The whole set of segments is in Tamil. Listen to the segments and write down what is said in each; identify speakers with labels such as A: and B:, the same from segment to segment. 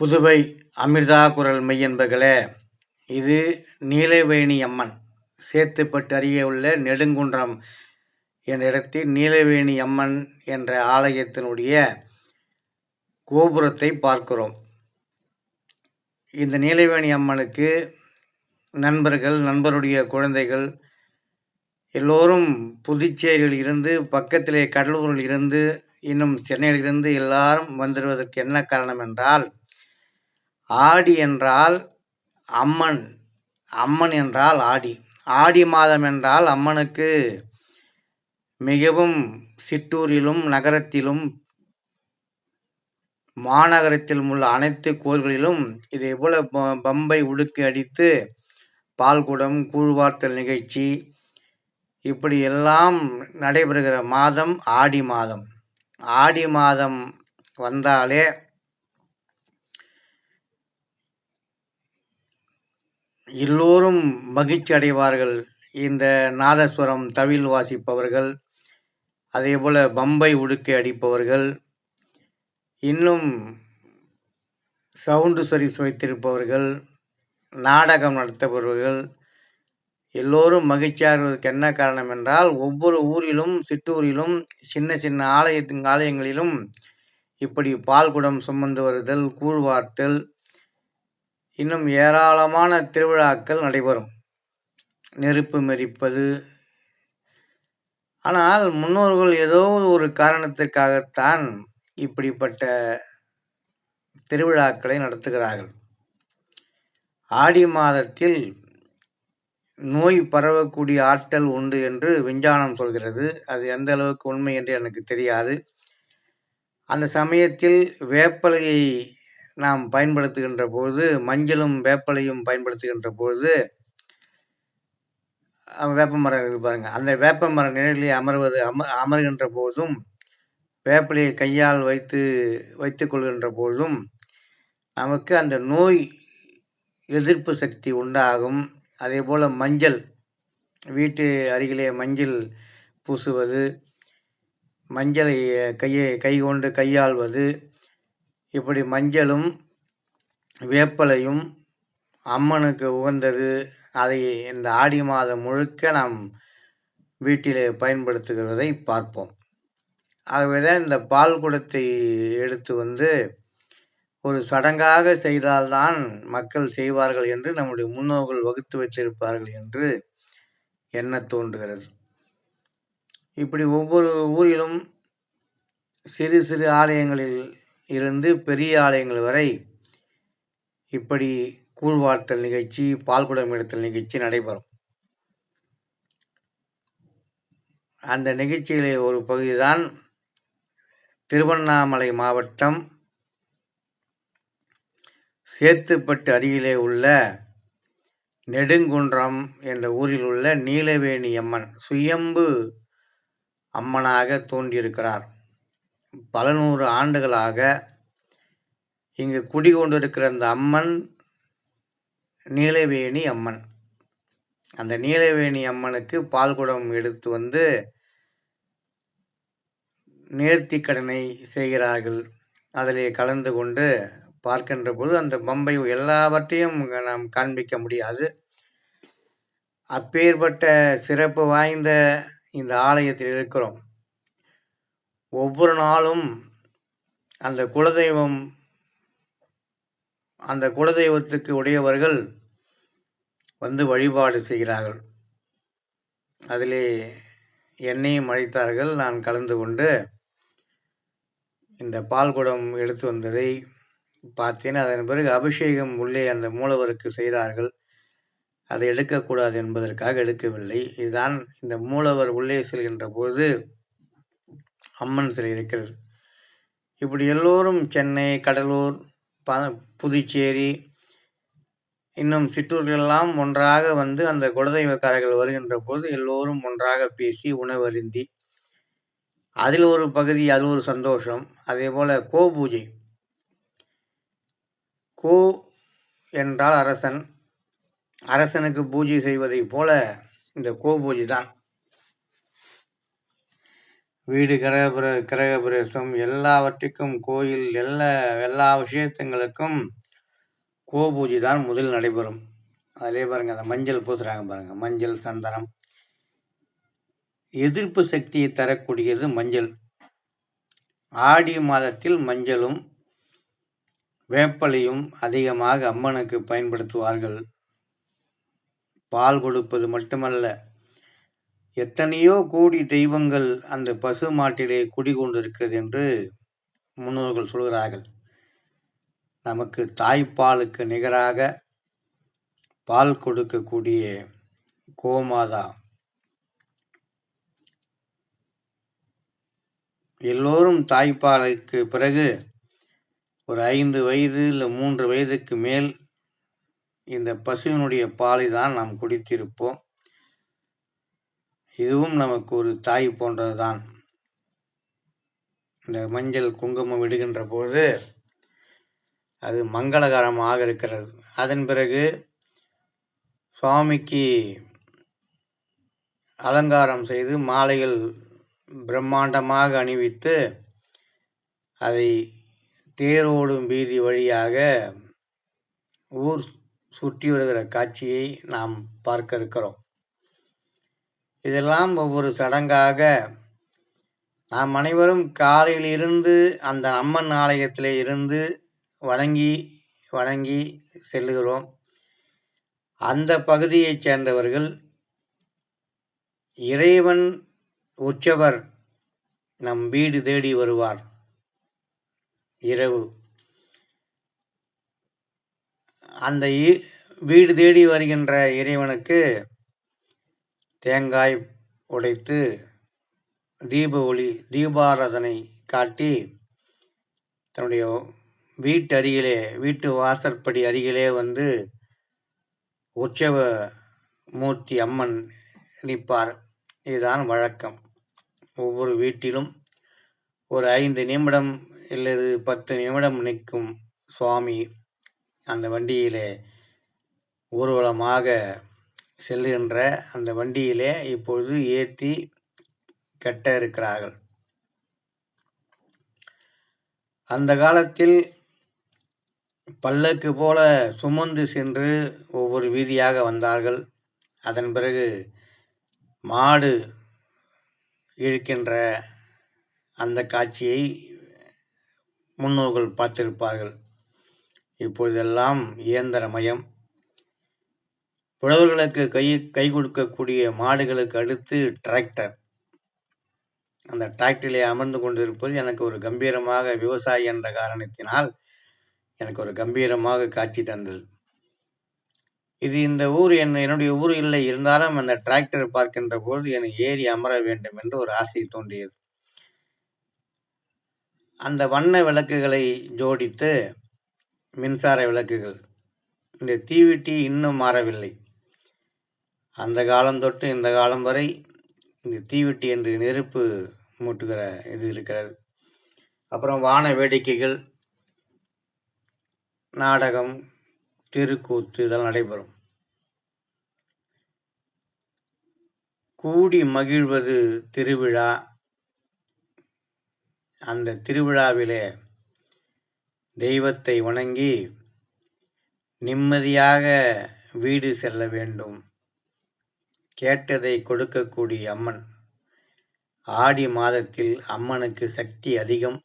A: புதுவை அமிர்தா குரல் மெய்யன்பர்களே இது நீலவேணி அம்மன். சேத்துப்பட்டு அருகே உள்ள நெடுங்குன்றம் என்ற இடத்தில் நீலவேணி அம்மன் என்ற ஆலயத்தினுடைய கோபுரத்தை பார்க்கிறோம். இந்த நீலவேணி அம்மனுக்கு நண்பர்கள் நண்பருடைய குழந்தைகள் எல்லோரும் புதுச்சேரியில் இருந்து பக்கத்திலே கடலூரில் இருந்து இன்னும் சென்னையிலிருந்து எல்லாரும் வந்துடுவதற்கு என்ன காரணம் என்றால் ஆடி என்றால் அம்மன் அம்மன் என்றால் ஆடி. ஆடி மாதம் என்றால் அம்மனுக்கு மிகவும் சிற்றூரிலும் நகரத்திலும் மாநகரத்திலும் உள்ள அனைத்து கோயில்களிலும் இதை போல பம்பை உடுக்கு அடித்து பால்குடம் கூழ்வார்த்தல் நிகழ்ச்சி இப்படி எல்லாம் நடைபெறுகிற மாதம் ஆடி மாதம். ஆடி மாதம் வந்தாலே எல்லோரும் மகிழ்ச்சி அடைவார்கள் இந்த நாதஸ்வரம் தவில் வாசிப்பவர்கள் அதே போல் பம்பை உடுக்கை அடிப்பவர்கள் இன்னும் சவுண்டு சரி வைத்திருப்பவர்கள் நாடகம் நடத்தபவர்கள் எல்லோரும் மகிழ்ச்சியாகிறதுக்கு என்ன காரணம் என்றால் ஒவ்வொரு ஊரிலும் சிற்றூரிலும் சின்ன சின்ன ஆலயத்தின் ஆலயங்களிலும் இப்படி பால்குடம் சுமந்து வருதல் கூழ்வார்த்தல் இன்னும் ஏராளமான திருவிழாக்கள் நடைபெறும். நெருப்பு மெரிப்பது ஆனால் முன்னோர்கள் ஏதோ ஒரு காரணத்திற்காகத்தான் இப்படிப்பட்ட திருவிழாக்களை நடத்துகிறார்கள். ஆடி மாதத்தில் நோய் பரவக்கூடிய ஆற்றல் உண்டு என்று விஞ்ஞானம் சொல்கிறது. அது எந்த அளவுக்கு உண்மை என்று எனக்கு தெரியாது. அந்த சமயத்தில் வேப்பலையை நாம் பயன்படுத்துகின்ற பொழுது மஞ்சளும் வேப்பலையும் பயன்படுத்துகின்ற பொழுது வேப்ப மரம் இருக்குது பாருங்கள் அந்த வேப்ப மரம் நிழலில் அமர்வது அம அமர்கின்ற போதும் வேப்பிலையை கையால் வைத்து வைத்து கொள்கின்ற போதும் நமக்கு அந்த நோய் எதிர்ப்பு சக்தி உண்டாகும். அதே போல் மஞ்சள் வீட்டு அருகிலே மஞ்சள் பூசுவது மஞ்சளை கையை கை கொண்டு கையாள்வது இப்படி மஞ்சளும் வேப்பலையும் அம்மனுக்கு உகந்தது. அதை இந்த ஆடி மாதம் முழுக்க நாம் வீட்டிலே பயன்படுத்துகிறதை பார்ப்போம். ஆகவே தான் இந்த பால் குடத்தை எடுத்து வந்து ஒரு சடங்காக செய்தால்தான் மக்கள் செய்வார்கள் என்று நம்முடைய முன்னோர்கள் வகுத்து வைத்திருப்பார்கள் என்று எண்ண தோன்றுகிறது. இப்படி ஒவ்வொரு ஊரிலும் சிறு சிறு ஆலயங்களில் இருந்து பெரிய ஆலயங்கள் வரை இப்படி கூழ்வார்த்தல் நிகழ்ச்சி பால்குடம் எடுத்தல் நிகழ்ச்சி நடைபெறும். அந்த நிகழ்ச்சியிலே ஒரு பகுதிதான் திருவண்ணாமலை மாவட்டம் சேத்துப்பட்டு அருகிலே உள்ள நெடுங்குன்றம் என்ற ஊரில் உள்ள நீலவேணி அம்மன் சுயம்பு அம்மனாக தோன்றியிருக்கிறார். பல நூறு ஆண்டுகளாக இங்கு குடிகொண்டிருக்கிற அந்த அம்மன் நீலவேணி அம்மன். அந்த நீலவேணி அம்மனுக்கு பால்குடம் எடுத்து வந்து நேர்த்தி கடனை செய்கிறார்கள். அதிலே கலந்து கொண்டு பார்க்கின்ற போது அந்த பம்பை எல்லாவற்றையும் நாம் காண்பிக்க முடியாது. அப்பேற்பட்ட சிறப்பு வாய்ந்த இந்த ஆலயத்தில் இருக்கிறோம். ஒவ்வொரு நாளும் அந்த குலதெய்வம் அந்த குலதெய்வத்துக்கு உடையவர்கள் வந்து வழிபாடு செய்கிறார்கள். அதிலே என்னையும் அழைத்தார்கள். நான் கலந்து கொண்டு இந்த பால்குடம் எடுத்து வந்ததை பார்த்தேன். அதன் பிறகு அபிஷேகம் உள்ளே அந்த மூலவருக்கு செய்தார்கள். அதை எடுக்கக்கூடாது என்பதற்காக எடுக்கவில்லை. இதுதான் இந்த மூலவர் உள்ளே செல்கின்ற பொழுது அம்மன் சிலை இருக்கிறது. இப்படி எல்லோரும் சென்னை கடலூர் ப புதுச்சேரி இன்னும் சிற்றூர்களெல்லாம் ஒன்றாக வந்து அந்த குலதெய்வக்காரர்கள் வருகின்ற போது எல்லோரும் ஒன்றாக பேசி உணவருந்தி அதில் ஒரு பகுதி அது ஒரு சந்தோஷம். அதே போல் கோ பூஜை. கோ என்றால் அரசன். அரசனுக்கு பூஜை செய்வதைப் போல இந்த கோ பூஜை தான். வீடு கிரகபிர கிரகபிரவேசம் எல்லாவற்றுக்கும் கோயில் எல்லா எல்லா விஷயத்துங்களுக்கும் கோபூஜை தான் முதல் நடைபெறும். அதிலே பாருங்கள் அந்த மஞ்சள் பூசுகிறாங்க பாருங்கள் மஞ்சள் சந்தனம். எதிர்ப்பு சக்தியை தரக்கூடியது மஞ்சள். ஆடி மாதத்தில் மஞ்சளும் வேப்பலையும் அதிகமாக அம்மனுக்கு பயன்படுத்துவார்கள். பால் கொடுப்பது மட்டுமல்ல எத்தனையோ கோடி தெய்வங்கள் அந்த பசு மாட்டிலே குடிகொண்டிருக்கிறது என்று முன்னோர்கள் சொல்கிறார்கள். நமக்கு தாய்ப்பாலுக்கு நிகராக பால் கொடுக்கக்கூடிய கோமாதா. எல்லோரும் தாய்ப்பாலுக்கு பிறகு ஒரு ஐந்து வயது இல்லை மூன்று வயதுக்கு மேல் இந்த பசுவினுடைய பாலை தான் நாம் குடித்திருப்போம். இதுவும் நமக்கு ஒரு தாய் போன்றது தான் இந்த மஞ்சள் குங்குமம் விடுகின்ற போது அது மங்களகரமாக இருக்கிறது. அதன் பிறகு சுவாமிக்கு அலங்காரம் செய்து மாலைகள் பிரம்மாண்டமாக அணிவித்து அதை தேரோடும் வீதி வழியாக ஊர் சுற்றி வருகிற காட்சியை நாம் பார்க்க இருக்கிறோம். இதெல்லாம் ஒவ்வொரு சடங்காக நாம் அனைவரும் காலையில் இருந்து அந்த அம்மன் ஆலயத்தில் இருந்து வணங்கி வணங்கி செல்லுகிறோம். அந்த பகுதியைச் சேர்ந்தவர்கள் இறைவன் உற்சவர் நம் வீடு தேடி வருவார். இரவு. அந்த வீடு தேடி வருகின்ற இறைவனுக்கு தேங்காய் உடைத்து தீப ஒளி தீபாராதனை காட்டி தன்னுடைய வீட்டு அருகிலே வீட்டு வாசற்படி அருகிலே வந்து உற்சவ மூர்த்தி அம்மன் நிற்பார். இதுதான் வழக்கம். ஒவ்வொரு வீட்டிலும் ஒரு ஐந்து நிமிடம் இல்லது பத்து நிமிடம் நிற்கும் சுவாமி அந்த வண்டியிலே ஊர்வலமாக செல்லுகின்ற அந்த வண்டியிலே இப்பொழுது ஏற்றி கட்ட இருக்கிறார்கள். அந்த காலத்தில் பல்லக்கு போல சுமந்து சென்று ஒவ்வொரு வீதியாக வந்தார்கள். அதன் பிறகு மாடு இழுக்கின்ற அந்த காட்சியை முன்னோர்கள் பார்த்திருப்பார்கள். இப்பொழுதெல்லாம் இயந்திரமயம். புலவர்களுக்கு கை கை கொடுக்கக்கூடிய மாடுகளுக்கு அடுத்து டிராக்டர். அந்த டிராக்டரிலே அமர்ந்து கொண்டிருப்பது எனக்கு ஒரு கம்பீரமாக விவசாயி என்ற காரணத்தினால் எனக்கு ஒரு கம்பீரமாக காட்சி தந்தது. இது இந்த ஊர் என்ன என்னுடைய ஊர் இல்லை. இருந்தாலும் அந்த டிராக்டர் பார்க்கின்ற பொழுது எனக்கு ஏறி அமர வேண்டும் என்று ஒரு ஆசை தோன்றியது. அந்த வண்ண விளக்குகளை ஜோடித்து மின்சார விளக்குகள். இந்த தீவிட்டி இன்னும் மாறவில்லை. அந்த காலம் தொட்டு இந்த காலம் வரை இந்த தீவெட்டி என்று நெருப்பு மூட்டுகிற இது இருக்கிறது. அப்புறம் வான வேடிக்கைகள் நாடகம் தெருக்கூத்து இதெல்லாம் நடைபெறும். கூடி மகிழ்வது திருவிழா. அந்த திருவிழாவிலே தெய்வத்தை வணங்கி நிம்மதியாக வீடு செல்ல வேண்டும். கேட்டதை கொடுக்கக்கூடிய அம்மன். ஆடி மாதத்தில் அம்மனுக்கு சக்தி அதிகம்.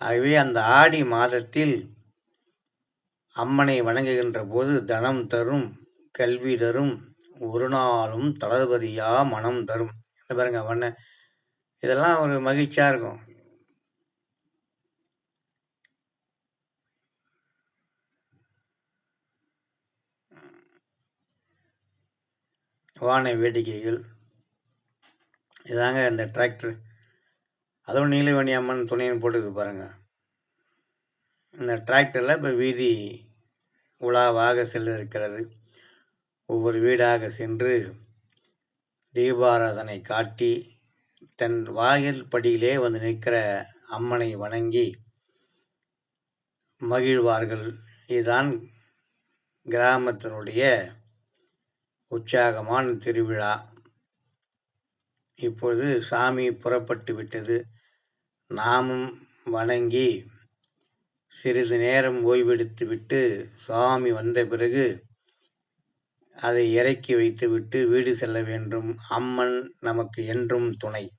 A: ஆகவே அந்த ஆடி மாதத்தில் அம்மனை வணங்குகின்ற போது தனம் தரும் கல்வி தரும் ஒரு நாளும் தளர்வதியா மனம் தரும். பாருங்க வண்ண இதெல்லாம் ஒரு மகிழ்ச்சியாக இருக்கும். வான வேடிக்கைகள். இதாங்க இந்த டிராக்டர் அதுவும் நீலவேணி அம்மன் துணைன்னு போட்டுக்கு பாருங்கள் இந்த டிராக்டரில் இப்போ வீதி உலாவாக செல்ல இருக்கிறது ஒவ்வொரு வீடாக சென்று தீபாராதனை காட்டி தன் வாயில் படியிலே வந்து நிற்கிற அம்மனை வணங்கி மகிழ்வார்கள். இதுதான் கிராமத்தினுடைய உற்சாகமான திருவிழா. இப்பொழுது சாமி புறப்பட்டு விட்டது. நாமும் வணங்கி சிறிது நேரம் ஓய்வெடுத்து விட்டு சுவாமி வந்த பிறகு அதை இறக்கி வைத்துவிட்டு வீடு செல்ல வேண்டும். அம்மன் நமக்கு என்றும் துணை.